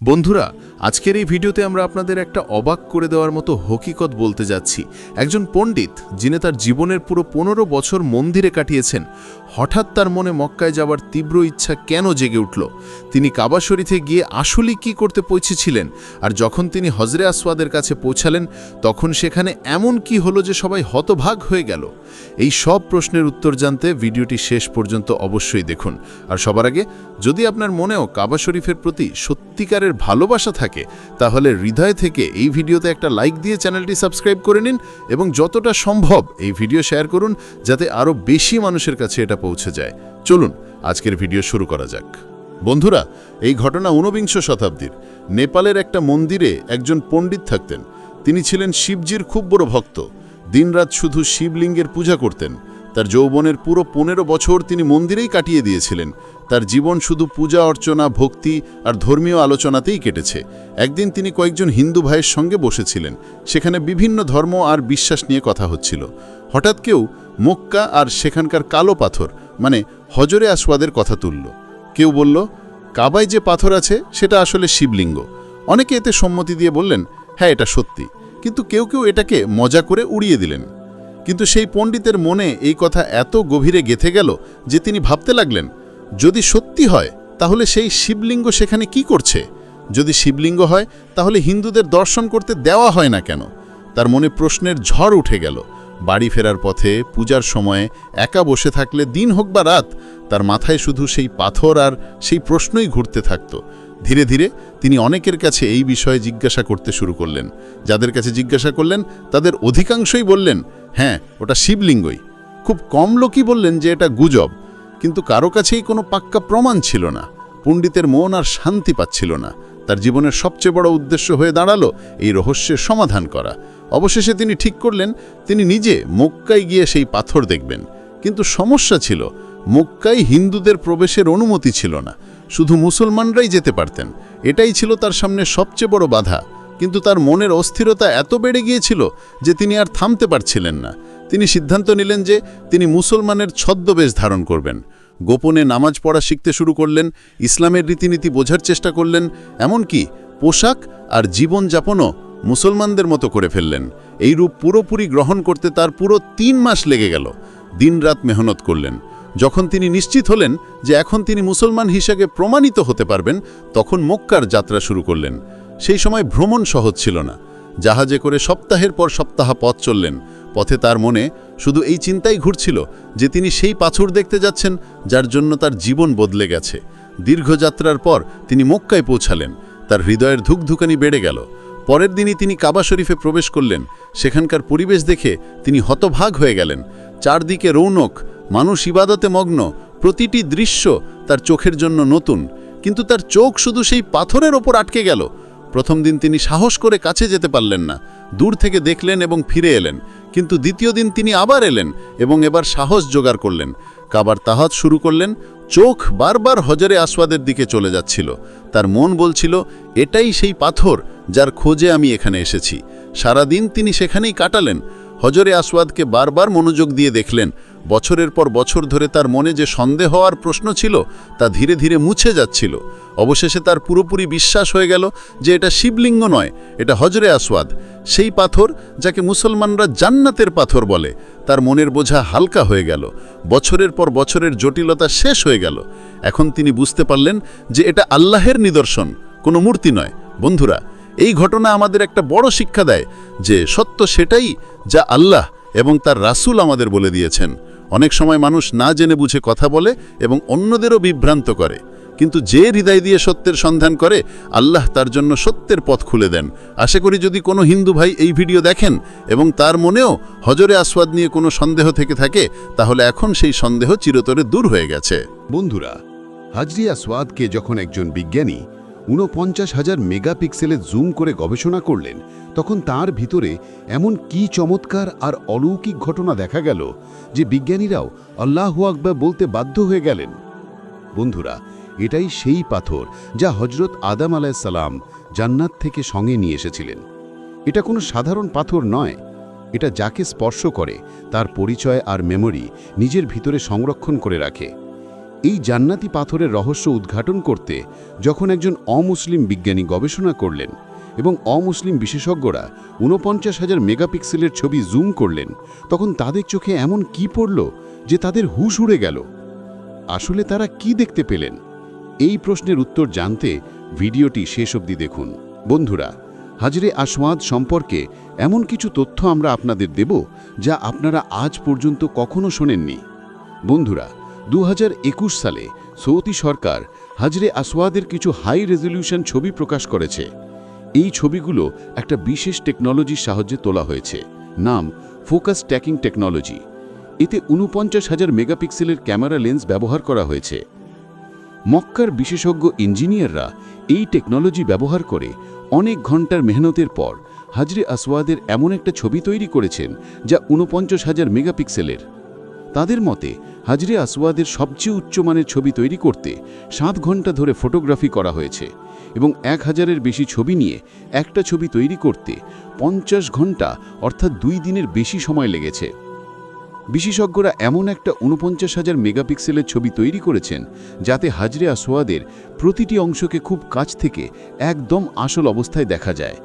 বন্ধুরা, আজকের এই ভিডিওতে আমরা আপনাদের একটা অবাক করে দেওয়ার মতো হকিকত বলতে যাচ্ছি। একজন পণ্ডিত, যিনি তার জীবনের পুরো পনেরো বছর মন্দিরে কাটিয়েছেন, হঠাৎ তার মনে মক্কায় যাওয়ার তীব্র ইচ্ছা কেন জেগে উঠল? তিনি কাবা শরীফে গিয়ে আসলে কি করতে পৌঁছেছিলেন? আর যখন তিনি হজরে আসওয়াদের কাছে পৌঁছালেন, তখন সেখানে এমন কি হলো যে সবাই হতভাগ হয়ে গেল? এই সব প্রশ্নের উত্তর জানতে ভিডিওটি শেষ পর্যন্ত অবশ্যই দেখুন। আর সবার আগে, যদি আপনার মনেও কাবা শরীফের প্রতি সত্যিকারের ভালোবাসা থাকে, তাহলে হৃদয় থেকে এই ভিডিওতে একটা লাইক দিয়ে চ্যানেলটি সাবস্ক্রাইব করে নিন এবং যতটা সম্ভব এই ভিডিও শেয়ার করুন যাতে আরও বেশি মানুষের কাছে এটা পৌঁছে যায়। চলুন, আজকের ভিডিও শুরু করা যাক। বন্ধুরা, এই ঘটনা ঊনবিংশ শতাব্দীর। নেপালের একটা মন্দিরে একজন পণ্ডিত থাকতেন। তিনি ছিলেন শিবজির খুব বড় ভক্ত। দিনরাত শুধু শিবলিঙ্গের পূজা করতেন। তার যৌবনের পুরো পনেরো বছর তিনি মন্দিরেই কাটিয়ে দিয়েছিলেন। তার জীবন শুধু পূজা, অর্চনা, ভক্তি আর ধর্মীয় আলোচনাতেই কেটেছে। একদিন তিনি কয়েকজন হিন্দু ভাইয়ের সঙ্গে বসেছিলেন। সেখানে বিভিন্ন ধর্ম আর বিশ্বাস নিয়ে কথা হচ্ছিল। হঠাৎ কেউ মক্কা আর সেখানকার কালো পাথর মানে হজরে আসওয়াদের কথা তুলল। কেউ বলল, কাবায় যে পাথর আছে, সেটা আসলে শিবলিঙ্গ। অনেকে এতে সম্মতি দিয়ে বললেন হ্যাঁ এটা সত্যি। কিন্তু কেউ কেউ এটাকে মজা করে উড়িয়ে দিলেন। কিন্তু সেই পণ্ডিতের মনে এই কথা এত গভীরে গেথে গেল যে তিনি ভাবতে লাগলেন, যদি সত্যি হয়, তাহলে সেই শিবলিঙ্গ সেখানে কি করছে? যদি শিবলিঙ্গ হয়, তাহলে হিন্দুদের দর্শন করতে দেওয়া হয় না কেন? তার মনে প্রশ্নের ঝড় উঠে গেল। বাড়ি ফেরার পথে, পূজার সময়ে একা বসে থাকলে দিন হোক বা রাত, তার মাথায় শুধু সেই পাথর আর সেই প্রশ্নই ঘুরতে থাকত। ধীরে ধীরে তিনি অনেকের কাছে এই বিষয়ে জিজ্ঞাসা করতে শুরু করলেন। যাদের কাছে জিজ্ঞাসা করলেন, তাদের অধিকাংশই বললেন হ্যাঁ ওটা শিবলিঙ্গই। খুব কম লোকই বললেন যে এটা গুজব, কিন্তু কারও কাছেই কোনো পাক্কা প্রমাণ ছিল না। পণ্ডিতের মন আর শান্তি পাচ্ছিল না। তার জীবনের সবচেয়ে বড় উদ্দেশ্য হয়ে দাঁড়াল এই রহস্যের সমাধান করা। অবশেষে তিনি ঠিক করলেন, তিনি নিজে মক্কায় গিয়ে সেই পাথর দেখবেন। কিন্তু সমস্যা ছিল, মক্কায় হিন্দুদের প্রবেশের অনুমতি ছিল না। শুধু মুসলমানরাই যেতে পারতেন। এটাই ছিল তার সামনে সবচেয়ে বড় বাধা। কিন্তু তার মনের অস্থিরতা এত বেড়ে গিয়েছিল যে তিনি আর থামতে পারছিলেন না। তিনি সিদ্ধান্ত নিলেন যে তিনি মুসলমানের ছদ্মবেশ ধারণ করবেন। গোপনে নামাজ পড়া শিখতে শুরু করলেন, ইসলামের রীতিনীতি বোঝার চেষ্টা করলেন, এমনকি পোশাক আর জীবনযাপনও মুসলমানদের মতো করে ফেললেন। এই রূপ পুরোপুরি গ্রহণ করতে তার পুরো তিন মাস লেগে গেল। দিনরাত মেহনত করলেন। যখন তিনি নিশ্চিত হলেন যে এখন তিনি মুসলমান হিসেবে প্রমাণিত হতে পারবেন, তখন মক্কার যাত্রা শুরু করলেন। সেই সময় ভ্রমণ সহজ ছিল না। জাহাজে করে সপ্তাহের পর সপ্তাহ পথ চললেন। পথে তার মনে শুধু এই চিন্তাই ঘুরছিল যে তিনি সেই পাথর দেখতে যাচ্ছেন যার জন্য তার জীবন বদলে গেছে। দীর্ঘযাত্রার পর তিনি মক্কায় পৌঁছালেন। তার হৃদয়ের ধুকধুকানি বেড়ে গেল। পরের দিনই তিনি কাবা শরীফে প্রবেশ করলেন। সেখানকার পরিবেশ দেখে তিনি হতভাগ হয়ে গেলেন। চারদিকে রৌনক, মানুষ ইবাদতে মগ্ন, প্রতিটি দৃশ্য তার চোখের জন্য নতুন। কিন্তু তার চোখ শুধু সেই পাথরের ওপর আটকে গেল। প্রথম দিন তিনি সাহস করে কাছে যেতে পারলেন না। দূর থেকে দেখলেন এবং ফিরে এলেন। কিন্তু দ্বিতীয় দিন তিনি আবার এলেন এবং এবার সাহস জোগাড় করলেন। কাবার তাহাত শুরু করলেন, চোখ বারবার হজরে আসওয়াদের দিকে চলে যাচ্ছিল। তার মন বলছিল, এটাই সেই পাথর যার খোঁজে আমি এখানে এসেছি। সারাদিন তিনি সেখানেই কাটালেন। হজরে আসওয়াদকে বারবার মনোযোগ দিয়ে দেখলেন। বছরের পর বছর ধরে তার মনে যে সন্দেহ হওয়ার প্রশ্ন ছিল, তা ধীরে ধীরে মুছে যাচ্ছিল। অবশেষে তার পুরোপুরি বিশ্বাস হয়ে গেল যে এটা শিবলিঙ্গ নয়, এটা হজরে আসওয়াদ। সেই পাথর, যাকে মুসলমানরা জান্নাতের পাথর বলে, তার মনের বোঝা হালকা হয়ে গেল। বছরের পর বছরের জটিলতা শেষ হয়ে গেল। এখন তিনি বুঝতে পারলেন যে এটা আল্লাহের নিদর্শন, কোনো মূর্তি নয়। বন্ধুরা এই ঘটনা আমাদের একটা বড় শিক্ষা দেয় যে সত্য সেটাই যা আল্লাহ এবং তার রাসূল আমাদের বলে দিয়েছেন। অনেক সময় মানুষ না জেনে বুঝে কথা বলে এবং অন্যদেরও বিভ্রান্ত করে। কিন্তু যে হৃদয় দিয়ে সত্যের সন্ধান করে, আল্লাহ তার জন্য সত্যের পথ খুলে দেন। আশা করি যদি কোনো হিন্দু ভাই এই ভিডিও দেখেন এবং তার মনেও হজরে আসওয়াদ নিয়ে কোনো সন্দেহ থেকে থাকে, তাহলে এখন সেই সন্দেহ চিরতরে দূর হয়ে গেছে। বন্ধুরা হাজরিয়া সোয়াদকে যখন একজন বিজ্ঞানী ঊনপঞ্চাশ হাজার মেগাপিক্সেলে জুম করে গবেষণা করলেন, তখন তার ভিতরে এমন কি চমৎকার আর অলৌকিক ঘটনা দেখা গেল যে বিজ্ঞানীরাও আল্লাহু আকবার বলতে বাধ্য হয়ে গেলেন। বন্ধুরা, এটাই সেই পাথর যা হজরত আদাম আলাইসাল্লাম জান্নাত থেকে সঙ্গে নিয়ে এসেছিলেন। এটা কোনো সাধারণ পাথর নয়, এটা যাকে স্পর্শ করে, তার পরিচয় আর মেমরি নিজের ভিতরে সংরক্ষণ করে রাখে। এই জান্নাতি পাথরের রহস্য উদ্ঘাটন করতে যখন একজন অমুসলিম বিজ্ঞানী গবেষণা করলেন এবং অমুসলিম বিশেষজ্ঞরা ঊনপঞ্চাশ হাজার মেগাপিক্সেলের ছবি জুম করলেন, তখন তাদের চোখে এমন কি পড়ল যে তাদের হুশ উড়ে গেল। আসলে তারা কি দেখতে পেলেন? এই প্রশ্নের উত্তর জানতে ভিডিওটি শেষ অবধি দেখুন। বন্ধুরা, হাজরে আসওয়াদ সম্পর্কে এমন কিছু তথ্য আমরা আপনাদের দেব যা আপনারা আজ পর্যন্ত কখনো শোনেননি। বন্ধুরা দু হাজার একুশ সালে সৌদি সরকার হাজরে আসওয়াদের কিছু হাই রেজলিউশন ছবি প্রকাশ করেছে। এই ছবিগুলো একটা বিশেষ টেকনোলজির সাহায্যে তোলা হয়েছে, নাম ফোকাস ট্যাকিং টেকনোলজি। এতে উনপঞ্চাশ হাজার মেগাপিক্সেলের ক্যামেরা লেন্স ব্যবহার করা হয়েছে। মক্কার বিশেষজ্ঞ ইঞ্জিনিয়াররা এই টেকনোলজি ব্যবহার করে অনেক ঘণ্টার মেহনতের পর হাজরে আসওয়াদের এমন একটা ছবি তৈরি করেছেন যা উনপঞ্চাশ হাজার মেগাপিক্সেলের। তাদের মতে, হাজরে আসওয়াদের সবচেয়ে উচ্চমানের ছবি তৈরি করতে সাত ঘণ্টা ধরে ফটোগ্রাফি করা হয়েছে এবং এক হাজারের বেশি ছবি নিয়ে একটা ছবি তৈরি করতে পঞ্চাশ ঘণ্টা অর্থাৎ দুই দিনের বেশি সময় লেগেছে। বিশেষজ্ঞরা এমন একটা উনপঞ্চাশ হাজার মেগাপিক্সেলের ছবি তৈরি করেছেন যাতে হাজরে আসোয়াদের প্রতিটি অংশকে খুব কাছ থেকে একদম আসল অবস্থায় দেখা যায়।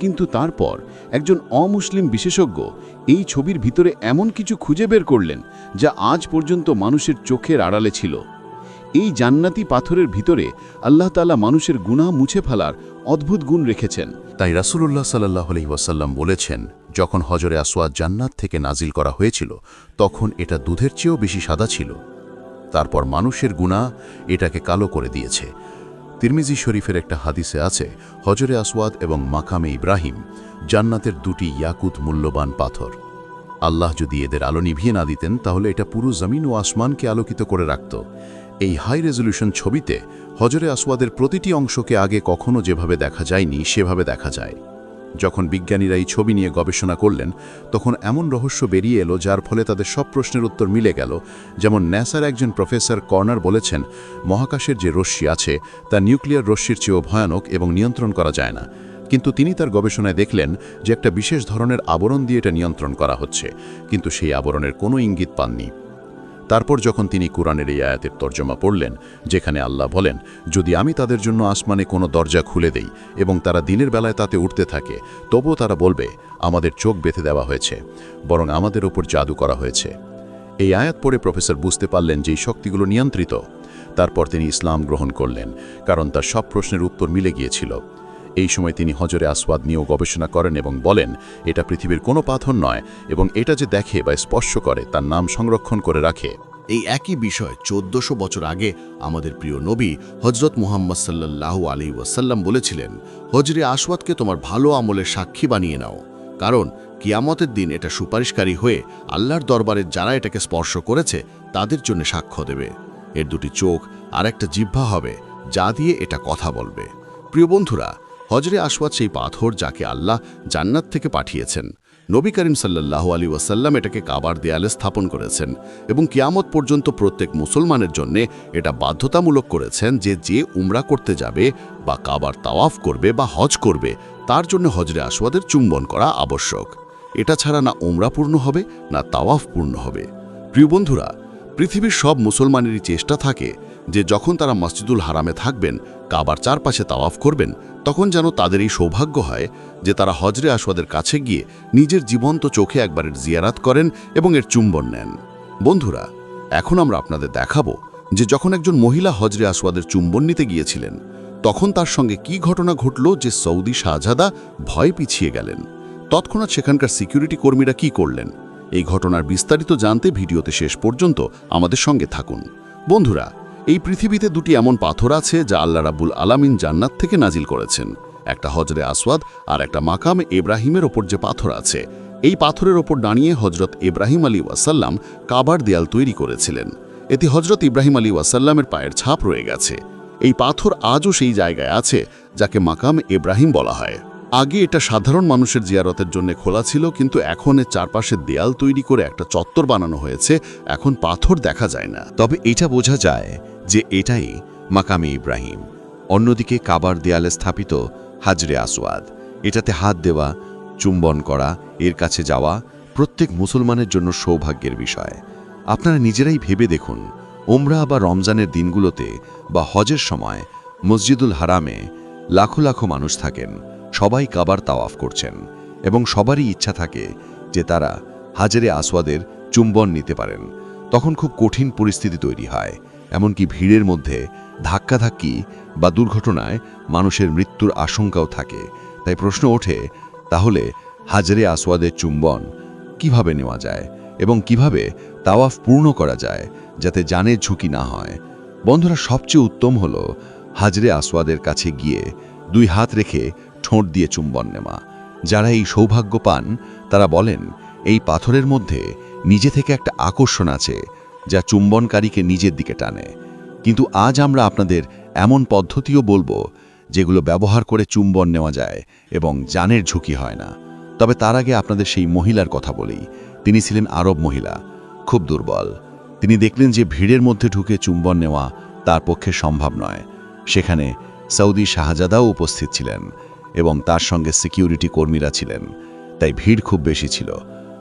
কিন্তু তারপর একজন অমুসলিম বিশেষজ্ঞ এই ছবির ভিতরে এমন কিছু খুঁজে বের করলেন যা আজ পর্যন্ত মানুষের চোখের আড়ালে ছিল। এই জান্নাতি পাথরের ভিতরে আল্লাহ তালা মানুষের গুণা মুছে ফেলার অদ্ভুত গুণ রেখেছেন। তাই রাসূলুল্লাহ সাল্লাহ ওয়াসাল্লাম বলেছেন, যখন হজরে আসওয়াদ জান্নাত থেকে নাজিল করা হয়েছিল, তখন এটা দুধের চেয়েও বেশি সাদা ছিল। তারপর মানুষের গুণা এটাকে কালো করে দিয়েছে। তিরমিজি শরীফের একটা হাদিসে আছে, হজরে আসওয়াদ এবং মাকামে ইব্রাহিম জান্নাতের দুটি ইয়াকুত মূল্যবান পাথর। আল্লাহ যদি এদের আলো নিভিয়ে না দিতেন, তাহলে এটা পুরো জমিন ও আসমানকে আলোকিত করে রাখত। এই হাই রেজলিউশন ছবিতে হজরে আসওয়াদের প্রতিটি অংশকে আগে কখনো যেভাবে দেখা যায়নি, সেভাবে দেখা যায়। যখন বিজ্ঞানীরা এই ছবি নিয়ে গবেষণা করলেন, তখন এমন রহস্য বেরিয়ে এলো যার ফলে তাদের সব প্রশ্নের উত্তর মিলে গেল। যেমন ন্যাসার একজন প্রফেসর কর্নার বলেছেন, মহাকাশের যে রশ্মি আছে, তা নিউক্লিয়ার রশ্মির চেয়েও ভয়ানক এবং নিয়ন্ত্রণ করা যায় না। কিন্তু তিনি তার গবেষণায় দেখলেন যে একটা বিশেষ ধরনের আবরণ দিয়ে এটা নিয়ন্ত্রণ করা হচ্ছে, কিন্তু সেই আবরণের কোনো ইঙ্গিত পাননি। তারপর যখন তিনি কোরআনের এই আয়াতের তর্জমা পড়লেন, যেখানে আল্লাহ বলেন, যদি আমি তাদের জন্য আসমানে কোনো দরজা খুলে দেই এবং তারা দিনের বেলায় তাতে উঠতে থাকে, তবুও তারা বলবে, আমাদের চোখ বেঁধে দেওয়া হয়েছে, বরং আমাদের ওপর জাদু করা হয়েছে। এই আয়াত পড়ে প্রফেসর বুঝতে পারলেন যে এই শক্তিগুলো নিয়ন্ত্রিত। তারপর তিনি ইসলাম গ্রহণ করলেন, কারণ তার সব প্রশ্নের উত্তর মিলে গিয়েছিল। এই সময় তিনি হজরে আসওয়াদ নিয়েও গবেষণা করেন এবং বলেন, এটা পৃথিবীর কোনো পাথর নয় এবং এটা যে দেখে বা স্পর্শ করে তার নাম সংরক্ষণ করে রাখে। এই একই বিষয় চোদ্দশো বছর আগে আমাদের প্রিয় নবী হজরত মুহাম্মদ সাল্লাল্লাহু আলী ওয়াসাল্লাম বলেছিলেন, হজরে আসওয়াদকে তোমার ভালো আমলের সাক্ষী বানিয়ে নাও, কারণ কিয়ামতের দিন এটা সুপারিশকারী হয়ে আল্লাহর দরবারে যারা এটাকে স্পর্শ করেছে তাদের জন্য সাক্ষ্য দেবে। এর দুটি চোখ আর একটা জিহ্বা হবে যা দিয়ে এটা কথা বলবে। প্রিয় বন্ধুরা হজরে আসওয়াদ সেই পাথর যাকে আল্লাহ জান্নাত থেকে পাঠিয়েছেন। নবী করিম সাল্লাহ আলী ওয়াসাল্লাম এটাকে কাবার দেয়ালে স্থাপন করেছেন এবং কিয়ামত পর্যন্ত প্রত্যেক মুসলমানের জন্য এটা বাধ্যতামূলক করেছেন যে যে উমরা করতে যাবে বা কাবার তাওয়াফ করবে বা হজ করবে, তার জন্য হজরে আসওয়াদের চুম্বন করা আবশ্যক। এটা ছাড়া না উমরা পূর্ণ হবে, না তাওয়াফ পূর্ণ হবে। প্রিয় বন্ধুরা, পৃথিবীর সব মুসলমানেরই চেষ্টা থাকে যে যখন তারা মসজিদুল হারামে থাকবেন কাবার চারপাশে তাওয়াফ করবেন, তখন যেন তাদের এই সৌভাগ্য হয় যে তারা হজরে আসওয়াদের কাছে গিয়ে নিজের জীবন্ত চোখে একবারের জিয়ারাত করেন এবং এর চুম্বন নেন। বন্ধুরা, এখন আমরা আপনাদের দেখাবো যে যখন একজন মহিলা হজরে আসওয়াদের চুম্বন নিতে গিয়েছিলেন, তখন তার সঙ্গে কি ঘটনা ঘটল যে সৌদি শাহজাদা ভয় পিছিয়ে গেলেন। তৎক্ষণাৎ সেখানকার সিকিউরিটি কর্মীরা কি করলেন? এই ঘটনার বিস্তারিত জানতে ভিডিওতে শেষ পর্যন্ত আমাদের সঙ্গে থাকুন। বন্ধুরা এই পৃথিবীতে দুটি এমন পাথর আছে যা আল্লাহ রাব্বুল আলামিন জান্নাত থেকে নাজিল করেছেন। একটা হজরে আসওয়াদ আর একটা মাকাম এব্রাহিমের ওপর যে পাথর আছে। এই পাথরের ওপর দাঁড়িয়ে হজরত ইব্রাহিম আলী ওয়াসাল্লাম কাবার দেয়াল তৈরি করেছিলেন। এতে হজরত ইব্রাহিম আলী ওয়াসাল্লামের পায়ের ছাপ রয়ে গেছে। এই পাথর আজও সেই জায়গায় আছে যাকে মাকাম ইব্রাহিম বলা হয়। আগে এটা সাধারণ মানুষের জিয়ারতের জন্য খোলা ছিল, কিন্তু এখন এর চারপাশে দেয়াল তৈরি করে একটা চত্বর বানানো হয়েছে। এখন পাথর দেখা যায় না। তবে এটা বোঝা যায় যে এটাই মাকামে ইব্রাহিম। অন্যদিকে কাবার দেয়ালে স্থাপিত হাজরে আসওয়াদ। এটাতে হাত দেওয়া, চুম্বন করা, এর কাছে যাওয়া প্রত্যেক মুসলমানের জন্য সৌভাগ্যের বিষয়। আপনারা নিজেরাই ভেবে দেখুন ওমরা বা রমজানের দিনগুলোতে বা হজের সময় মসজিদুল হারামে লাখো লাখো মানুষ থাকেন, সবাই কাবার তাওয়াফ করছেন এবং সবারই ইচ্ছা থাকে যে তারা হাজারে আসওয়াদের চুম্বন নিতে পারেন। তখন খুব কঠিন পরিস্থিতি তৈরি হয়। এমনকি ভিড়ের মধ্যে ধাক্কাধাক্কি বা দুর্ঘটনায় মানুষের মৃত্যুর আশঙ্কাও থাকে। তাই প্রশ্ন ওঠে, তাহলে হাজারে আসওয়াদের চুম্বন কীভাবে নেওয়া যায় এবং কীভাবে তাওয়াফ পূর্ণ করা যায় যাতে জানের ঝুঁকি না হয়? বন্ধুরা, সবচেয়ে উত্তম হল হাজরে আসওয়াদের কাছে গিয়ে দুই হাত রেখে ঠোঁট দিয়ে চুম্বন নেওয়া। যারা এই সৌভাগ্য পান, তারা বলেন, এই পাথরের মধ্যে নিজে থেকে একটা আকর্ষণ আছে যা চুম্বনকারীকে নিজের দিকে টানে। কিন্তু আজ আমরা আপনাদের এমন পদ্ধতিও বলব, যেগুলো ব্যবহার করে চুম্বন নেওয়া যায় এবং জানের ঝুঁকি হয় না। তবে তার আগে আপনাদের সেই মহিলার কথা বলি। তিনি ছিলেন আরব মহিলা, খুব দুর্বল। তিনি দেখলেন যে ভিড়ের মধ্যে ঢুকে চুম্বন নেওয়া তার পক্ষে সম্ভব নয়। সেখানে সৌদি শাহজাদাও উপস্থিত ছিলেন এবং তার সঙ্গে সিকিউরিটি কর্মীরা ছিলেন। তাই ভিড় খুব বেশি ছিল।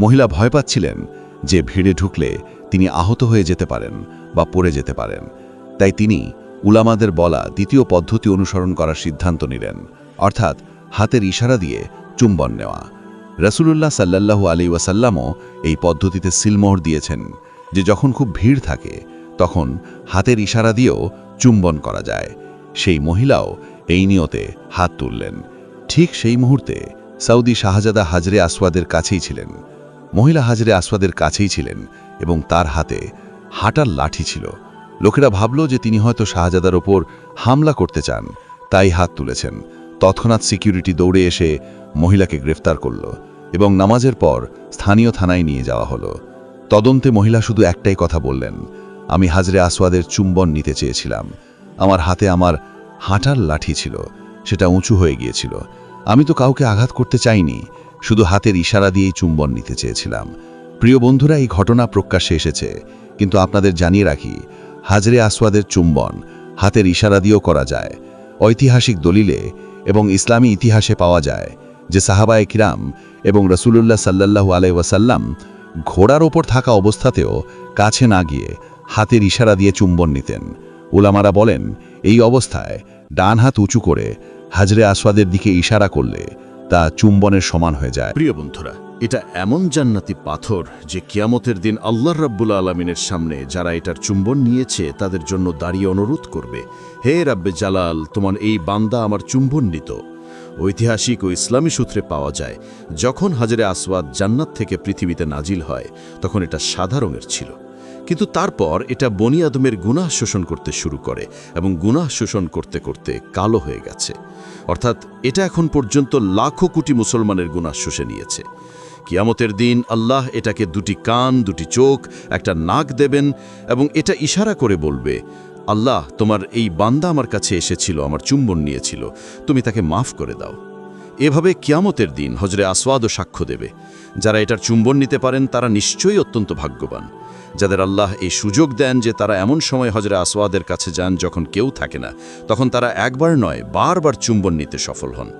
মহিলা ভয় পাচ্ছিলেন যে ভিড়ে ঢুকলে তিনি আহত হয়ে যেতে পারেন বা পড়ে যেতে পারেন। তাই তিনি উলামাদের বলা দ্বিতীয় পদ্ধতি অনুসরণ করার সিদ্ধান্ত নিলেন, অর্থাৎ হাতের ইশারা দিয়ে চুম্বন নেওয়া। রসুলুল্লাহ সাল্লাল্লাহু আলী ওয়াসাল্লামও এই পদ্ধতিতে সিলমোহর দিয়েছেন যে যখন খুব ভিড় থাকে, তখন হাতের ইশারা দিয়েও চুম্বন করা যায়। সেই মহিলাও এই নিয়তে হাত তুললেন। ঠিক সেই মুহূর্তে সৌদি শাহজাদা হাজরে আসওয়াদের কাছেই ছিলেন। মহিলা হাজরে আসওয়াদের কাছেই ছিলেন এবং তার হাতে হাঁটার লাঠি ছিল। লোকেরা ভাবল যে তিনি হয়তো শাহজাদার ওপর হামলা করতে চান, তাই হাত তুলেছেন। তৎক্ষণাৎ সিকিউরিটি দৌড়ে এসে মহিলাকে গ্রেফতার করল এবং নামাজের পর স্থানীয় থানায় নিয়ে যাওয়া হলো। তদন্তে মহিলা শুধু একটাই কথা বললেন, আমি হাজরে আসওয়াদের চুম্বন নিতে চেয়েছিলাম। আমার হাতে আমার হাঁটার লাঠি ছিল, সেটা উঁচু হয়ে গিয়েছিল। আমি তো কাউকে আঘাত করতে চাইনি। শুধু হাতের ইশারা দিয়েই চুম্বন নিতে চেয়েছিলাম। প্রিয় বন্ধুরা, এই ঘটনা প্রকাশ্যে এসেছে, কিন্তু আপনাদের জানিয়ে রাখি, হাজরে আসওয়াদের চুম্বন হাতের ইশারা দিয়েও করা যায়। ঐতিহাসিক দলিলে এবং ইসলামী ইতিহাসে পাওয়া যায় যে সাহাবায়ে কিরাম এবং রসুলুল্লাহ সাল্লাল্লাহু আলাই ওয়াসাল্লাম ঘোড়ার ওপর থাকা অবস্থাতেও কাছে না গিয়ে হাতের ইশারা দিয়ে চুম্বন নিতেন। উলামারা বলেন, এই অবস্থায় ডান হাত উঁচু করে হাজরে আসওয়াদের দিকে ইশারা করলে তা চুম্বনের সমান হয়ে যায়। প্রিয় বন্ধুরা, এটা এমন জান্নাতি পাথর যে কিয়ামতের দিন আল্লাহ রাব্বুল আলমিনের সামনে যারা এটার চুম্বন নিয়েছে, তাদের জন্য দাঁড়িয়ে অনুরোধ করবে, হে রাব্বে জালাল, তোমার এই বান্দা আমার চুম্বন নিত ঐতিহাসিক ও ইসলামী সূত্রে পাওয়া যায়, যখন হাজরে আসওয়াদ জান্নাত থেকে পৃথিবীতে নাজিল হয়, তখন এটা সাদা রঙের ছিল। কিন্তু তারপর এটা বনি আদমের গুনাহ শোষণ করতে শুরু করে এবং গুনাহ শোষণ করতে করতে কালো হয়ে গেছে। অর্থাৎ এটা এখন পর্যন্ত লাখো কোটি মুসলমানের গুনাহ শোষে নিয়েছে। কিয়ামতের দিন আল্লাহ এটাকে দুটি কান, দুটি চোখ, একটা নাক দেবেন এবং এটা ইশারা করে বলবে, আল্লাহ, তোমার এই বান্দা আমার কাছে এসেছিল, আমার চুম্বন নিয়েছিল, তুমি তাকে মাফ করে দাও। এভাবে কিয়ামতের দিন হজরে আসওয়াদও সাক্ষ্য দেবে। যারা এটার চুম্বন নিতে পারেন, তারা নিশ্চয়ই অত্যন্ত ভাগ্যবান। যাদের আল্লাহ এই সুযোগ দেন যে তারা এমন সময় হজরে আসওয়াদের কাছে যান যখন কেউ থাকে না, তখন তারা একবার নয়, বারবার চুম্বন নিতে সফল হন।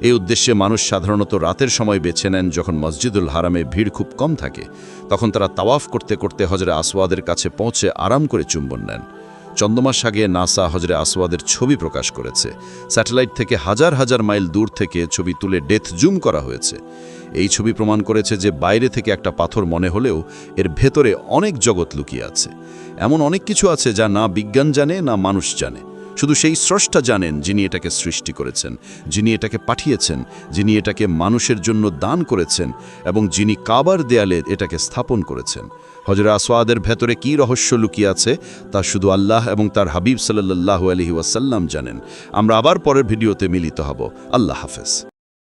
এই উদ্দেশ্যে মানুষ সাধারণত রাতের সময় বেছে নেন যখন মসজিদুল হারামে ভিড় খুব কম থাকে। তখন তারা তাওয়াফ করতে করতে হজরে আসওয়াদের কাছে পৌঁছে আরাম করে চুম্বন নেন। চন্দ্রমাস আগে নাসা হজরে আসওয়াদের ছবি প্রকাশ করেছে। স্যাটেলাইট থেকে হাজার হাজার মাইল দূর থেকে ছবি তুলে ডেথ জুম করা হয়েছে। এই ছবি প্রমাণ করেছে যে বাইরে থেকে একটা পাথর মনে হলেও এর ভেতরে অনেক জগৎ লুকিয়ে আছে। এমন অনেক কিছু আছে যা না বিজ্ঞান জানে, না মানুষ জানে। শুধু সেই স্রষ্টা জানেন যিনি এটাকে সৃষ্টি করেছেন, যিনি এটাকে পাঠিয়েছেন, যিনি এটাকে মানুষের জন্য দান করেছেন এবং যিনি কাবার দেয়ালে এটাকে স্থাপন করেছেন। হজরা আসওয়াদের ভেতরে কি রহস্য লুকিয়ে আছে তা শুধু আল্লাহ এবং তার হাবিব সাল্লাল্লাহু আলহি ওয়াসাল্লাম জানেন। আমরা আবার পরের ভিডিওতে মিলিত হব। আল্লাহ হাফেজ।